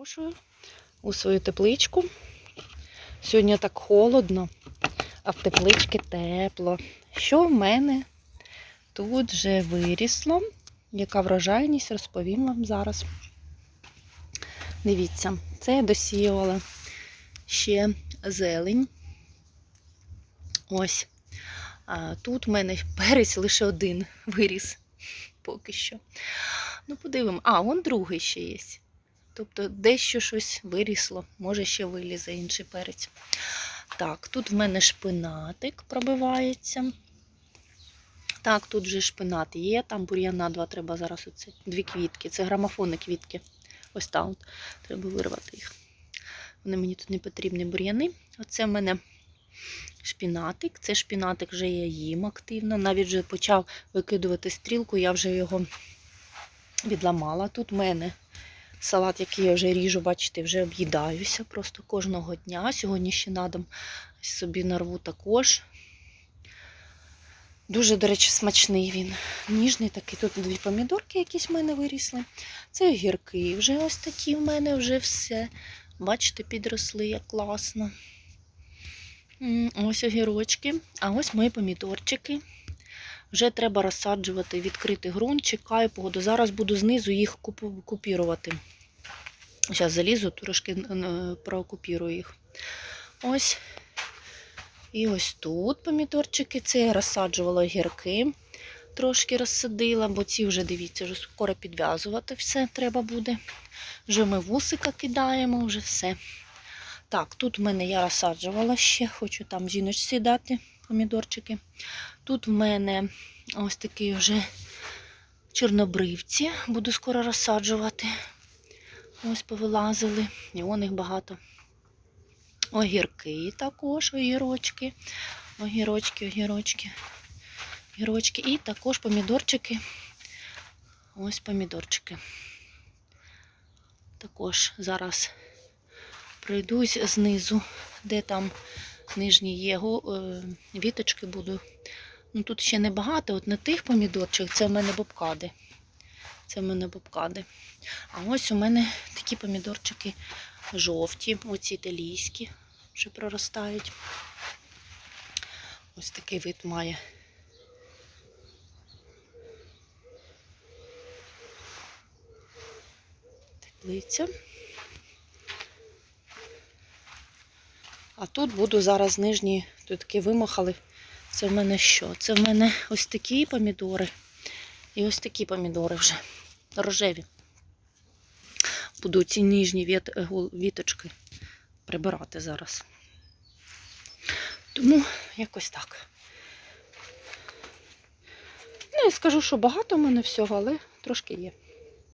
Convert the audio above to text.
Запрошую у свою тепличку. Сьогодні так холодно, а в тепличці тепло. Що в мене тут вже вирісло? Яка врожайність, розповім вам зараз. Дивіться, це я досіювала ще зелень. Ось. А тут в мене перець лише один виріс поки що. Ну, подивимо. А, вон другий ще є. Тобто дещо щось вирісло, може ще вилізе інший перець. Так, тут в мене шпинатик пробивається. Так, тут вже шпинат є, там бур'яна два треба зараз оце, дві квітки. Це грамофонні квітки. Ось там. от. Треба вирвати їх. Вони мені тут не потрібні бур'яни. Оце в мене шпінатик. Це шпінатик вже я їм активно. Навіть вже почав викидувати стрілку, я вже його відламала. Тут в мене салат, який я вже ріжу, бачите, вже об'їдаюся просто кожного дня. Сьогодні ще надам собі нарву також. Дуже, до речі, смачний він. Ніжний такий. Тут дві помідорки якісь в мене вирісли. Це огірки. Вже ось такі в мене вже все. Бачите, підросли, як класно. Ось огірочки. А ось мої помідорчики. Вже треба розсаджувати відкритий ґрунт, чекаю погоду. Зараз буду знизу їх купірувати. Зараз залізу, трошки прокупірую їх. Ось. І ось тут помідорчики. Це я розсаджувала огірки. Трошки розсадила, бо ці вже, дивіться, вже скоро підв'язувати все треба буде. Вже ми вусика кидаємо, вже все. Так, тут в мене я розсаджувала ще, хочу там жіночці дати помідорчики. Тут в мене ось такі вже чорнобривці, буду скоро розсаджувати. Ось повилазили, і вон їх багато. Огірки також, огірочки, огірочки, огірочки, огірочки. І також помідорчики. Ось помідорчики. Також зараз пройдусь знизу, де там нижні є го- е, віточки буду. Ну тут ще не багато, от на тих помідорчих, це в мене бобкади. Це в мене бобкади. А ось у мене такі помідорчики жовті, оці італійські, що проростають. Ось такий вид має. Теплиця. А тут буду зараз нижні, тут такі вимахали. Це в мене що? Це в мене ось такі помідори. І ось такі помідори вже рожеві. Буду ці ніжні віт, е, віточки прибирати зараз. Тому якось так. Ну, я скажу, що багато в мене всього, але трошки є.